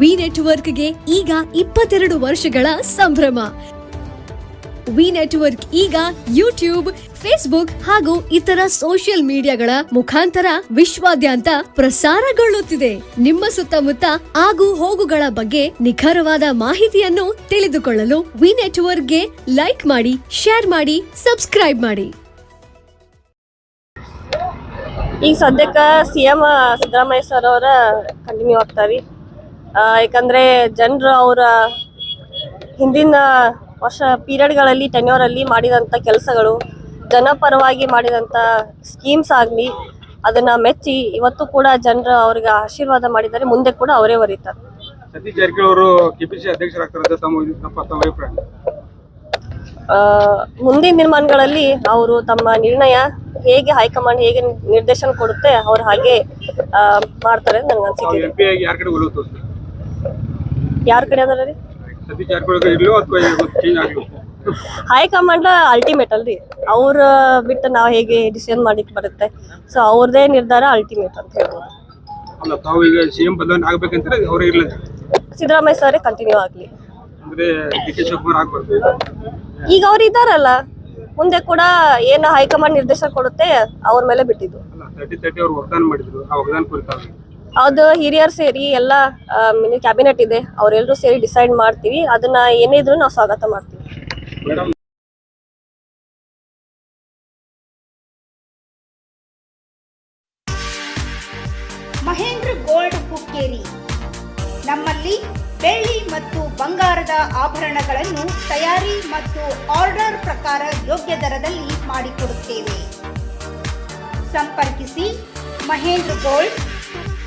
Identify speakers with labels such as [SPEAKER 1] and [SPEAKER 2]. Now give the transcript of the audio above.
[SPEAKER 1] V ನೆಟ್ವರ್ಕ್ಗೆ ಈಗ ಇಪ್ಪತ್ತೆರಡು ವರ್ಷಗಳ ಸಂಭ್ರಮ. ವಿ ನೆಟ್ವರ್ಕ್ ಈಗ ಯೂಟ್ಯೂಬ್, ಫೇಸ್ಬುಕ್ ಹಾಗೂ ಇತರ ಸೋಷಿಯಲ್ ಮೀಡಿಯಾಗಳ ಮುಖಾಂತರ ವಿಶ್ವಾದ್ಯಂತ ಪ್ರಸಾರಗೊಳ್ಳುತ್ತಿದೆ. ನಿಮ್ಮ ಸುತ್ತಮುತ್ತ ಆಗು ಹೋಗುಗಳ ಬಗ್ಗೆ ನಿಖರವಾದ ಮಾಹಿತಿಯನ್ನು ತಿಳಿದುಕೊಳ್ಳಲು ವಿ ನೆಟ್ವರ್ಕ್ಗೆ ಲೈಕ್ ಮಾಡಿ, ಶೇರ್ ಮಾಡಿ, ಸಬ್ಸ್ಕ್ರೈಬ್ ಮಾಡಿ.
[SPEAKER 2] ಈಗ ಸದ್ಯಕ್ಕೆ ಸಿ ಎಂ, ಸಿದ್ದರಾಮಯ್ಯ ಸರ್ ಅವರ ಕಂಟಿನ್ಯೂ ಆಗ್ತಾರಿ ಯಾಕಂದ್ರೆ ಜನರು ಅವರ ಹಿಂದಿನ ವರ್ಷ ಪೀರಿಯಡ್ಗಳಲ್ಲಿ ಟೆನ್ಯೂರಲ್ಲಿ ಮಾಡಿದಂಥ ಕೆಲಸಗಳು ಜನಪರವಾಗಿ ಮಾಡಿದಂಥ ಸ್ಕೀಮ್ಸ್ ಆಗಲಿ ಅದನ್ನ ಮೆಚ್ಚಿ ಇವತ್ತು ಕೂಡ ಜನರು ಅವ್ರಿಗೆ ಆಶೀರ್ವಾದ ಮಾಡಿದ್ದಾರೆ ಮುಂದೆ ಕೂಡ ಅವರೇ ಬರೀತಾರೆ
[SPEAKER 3] ಸತೀಶ್ ಜಾರಕಿಹೊಳಿ ಅವರು ಕೆಪಿಸಿ ಅಧ್ಯಕ್ಷರಾಗ್ತಾರೆ ತಮ್ಮ ತಮ್ಮ ತಮ್ಮ ಅಭಿಪ್ರಾಯ?
[SPEAKER 2] ಆ, ಮುಂದಿನ ನಿರ್ಮಾಣಗಳಲ್ಲಿ ಅವರು ತಮ್ಮ ನಿರ್ಣಯ ಹೇಗೆ ಹೈಕಮಾಂಡ್ ಹೇಗೆ ನಿರ್ದೇಶನ ಕೊಡುತ್ತೆ ಅವ್ರು ಹಾಗೆ ಆ, ಮಾಡ್ತಾರೆ ಅಂತ ನನ್ಗೆ
[SPEAKER 3] ಆಗಿ ಯಾರ ಕಡೆ
[SPEAKER 2] ಅದಾರ ರೀ?
[SPEAKER 3] ಸತೀಶ್ ಜಾರಕಿಹೊಳಿ ಇರ್ಲೋ ಅಥವಾ ಚೇಂಜ್ ಆಗ್ಲಿ
[SPEAKER 2] ಹೈಕಮಾಂಡ್ ಅಲ್ಟಿಮೇಟ್ ಅಲ್ರಿ. ಅವ್ರ ಬಿಟ್ಟು ನಾವು ಹೇಗೆ ಡಿಸಿಷನ್ ಮಾಡಿಕ್ ಬರುತ್ತೆ. ಸೊ ಅವ್ರದೇ ನಿರ್ಧಾರ ಅಲ್ಟಿಮೇಟ್ ಅಂತ ಹೇಳ್ಬೋದು.
[SPEAKER 3] ಅಲ್ಲ ತಾವು ಈಗ ಸಿಎಂ ಬದಲಾವಣೆ ಆಗ್ಬೇಕಂದ್ರೆ ಅವ್ರೇ ಇರ್ಲಿ
[SPEAKER 2] ಸಿದ್ದರಾಮಯ್ಯ ಸರೇ ಕಂಟಿನ್ಯೂ ಆಗ್ಲಿ.
[SPEAKER 3] ಅಂದ್ರೆ ಡಿ ಕೆ ಶಿವಕುಮಾರ್ ಆಗ್ಬಾರ್ದು
[SPEAKER 2] ಈಗ? ಅವ್ರು ಇದಾರಲ್ಲ ಮುಂದೆ ಕೂಡ ಏನು ಹೈಕಮಾಂಡ್ ನಿರ್ದೇಶನ ಕೊಡುತ್ತೆ ಅವ್ರ ಮೇಲೆ ಬಿಟ್ಟಿದ್ದು.
[SPEAKER 3] ಅಲ್ಲ ತರ್ಟಿ ತರ್ಟಿ ಅವ್ರು ವಾಗ್ದಾನ ಮಾಡಿದ್ರು. ಆ ವಾಗ್ದಾನ ಕುರಿತಾಗಿ.
[SPEAKER 2] ಅದು ಹಿರಿಯರು ಸೇರಿ ಎಲ್ಲ ಕ್ಯಾಬಿನೆಟ್ ಇದೆ ಅವರೆಲ್ಲರೂ ಸೇರಿ ಡಿಸೈಡ್ ಮಾಡ್ತೀವಿ. ಅದನ್ನ ಏನಿದ್ರು ನಾವು ಸ್ವಾಗತ ಮಾಡ್ತೀವಿ.
[SPEAKER 4] ಮಹೇಂದ್ರ ಗೋಲ್ಡ್ ಹುಕ್ಕೇರಿ ನಮ್ಮಲ್ಲಿ ಬೆಳ್ಳಿ ಮತ್ತು ಬಂಗಾರದ ಆಭರಣಗಳನ್ನು ತಯಾರಿ ಮತ್ತು ಆರ್ಡರ್ ಪ್ರಕಾರ ಯೋಗ್ಯ ದರದಲ್ಲಿ ಮಾಡಿಕೊಡುತ್ತೇವೆ. ಸಂಪರ್ಕಿಸಿ ಮಹೇಂದ್ರ ಗೋಲ್ಡ್